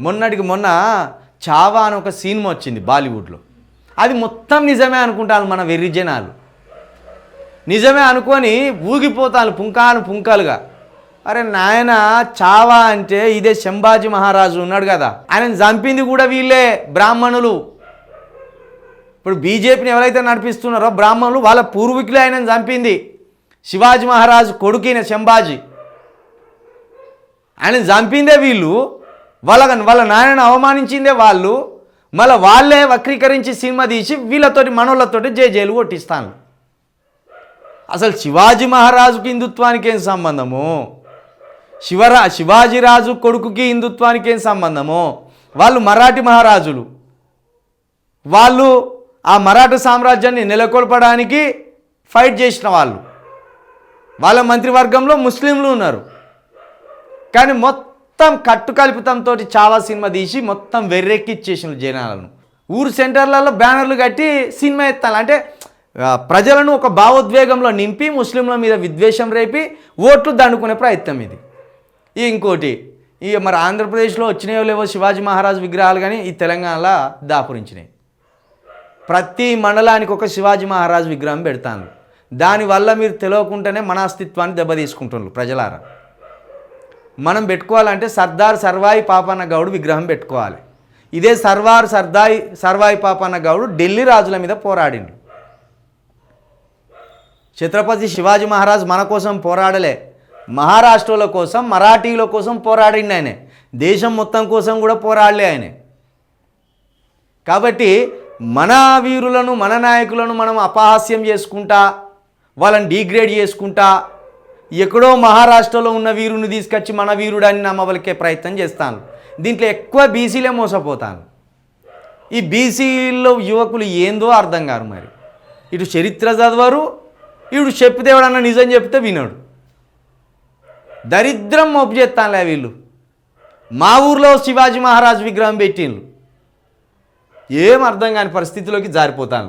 మొన్నటికి మొన్న చావా అని ఒక సినిమా వచ్చింది బాలీవుడ్లో. అది మొత్తం నిజమే అనుకుంటాను మన వెర్రి జనాలు. నిజమే అనుకొని ఊగిపోతాను పుంకాను పుంకాలుగా. అరే నాయన చావా అంటే ఇదే శంభాజీ మహారాజు ఉన్నాడు కదా. ఆయన చంపింది కూడా వీళ్ళే బ్రాహ్మణులు. ఇప్పుడు బీజేపీని ఎవరైతే నడిపిస్తున్నారో బ్రాహ్మణులు వాళ్ళ పూర్వీకులే ఆయనను చంపింది. శివాజీ మహారాజు కొడుకైన శంభాజీ. ఆయన చంపిందే వీళ్ళు. వాళ్ళ వాళ్ళ నాయనను అవమానించిందే వాళ్ళు. మళ్ళీ వాళ్ళే వక్రీకరించి సినిమా తీసి వీళ్ళతోటి మనోళ్ళతోటి జేజేలు కొట్టిస్తాను అసలు శివాజీ మహారాజుకి హిందుత్వానికి ఏం సంబంధము? శివరా శివాజీరాజు కొడుకుకి హిందుత్వానికి ఏం సంబంధము? వాళ్ళు మరాఠీ మహారాజులు. వాళ్ళు ఆ మరాఠా సామ్రాజ్యాన్ని నెలకొల్పడానికి ఫైట్ చేసిన వాళ్ళు. వాళ్ళ మంత్రివర్గంలో ముస్లింలు ఉన్నారు. కానీ మొత్తం మొత్తం కట్టుకల్పితంతో చాలా సినిమా తీసి మొత్తం వెర్రెక్కిచ్చేసిన జనాలను. ఊరు సెంటర్లలో బ్యానర్లు కట్టి సినిమా ఎత్తాలి. అంటే ప్రజలను ఒక భావోద్వేగంలో నింపి ముస్లింల మీద విద్వేషం రేపి ఓట్లు దండుకునే ప్రయత్నం ఇది. ఇంకోటి ఇక మరి ఆంధ్రప్రదేశ్లో వచ్చినాయో లేవో శివాజీ మహారాజ్ విగ్రహాలు కానీ ఈ తెలంగాణలో దాపురించినాయి. ప్రతి మండలానికి ఒక శివాజీ మహారాజ్ విగ్రహం పెడతాను దానివల్ల మీరు తెలియకుండానే మన అస్తిత్వాన్ని దెబ్బతీసుకుంటున్నారు ప్రజలారా. మనం పెట్టుకోవాలంటే సర్దార్ సర్వాయి పాపన్న గౌడ్ విగ్రహం పెట్టుకోవాలి. ఇదే సర్వార్ సర్దాయి సర్వాయి పాపన్న గౌడ్ ఢిల్లీ రాజుల మీద పోరాడిండు. ఛత్రపతి శివాజీ మహారాజ్ మన కోసం పోరాడలే. మహారాష్ట్రల కోసం మరాఠీల కోసం పోరాడిండు ఆయన. దేశం మొత్తం కోసం కూడా పోరాడలే ఆయన. కాబట్టి మన వీరులను మన నాయకులను మనం అపహాస్యం చేసుకుంటా వాళ్ళని డీగ్రేడ్ చేసుకుంటా ఎక్కడో మహారాష్ట్రలో ఉన్న వీరుని తీసుకొచ్చి మన వీరుడని నమ్మవలికే ప్రయత్నం చేస్తాను. దీంట్లో ఎక్కువ బీసీలే మోసపోతాను. ఈ బీసీలో యువకులు ఏందో అర్థం కారు మరి. ఇటు చరిత్ర చదవరు ఇటు చెప్పితే ఎవడన్నా నిజం చెప్తే వినడు. దరిద్రం మోపు చేస్తానులే వీళ్ళు. మా ఊర్లో శివాజీ మహారాజ్ విగ్రహం పెట్టిండ్రు. ఏం అర్థం కాని పరిస్థితిలోకి జారిపోతాను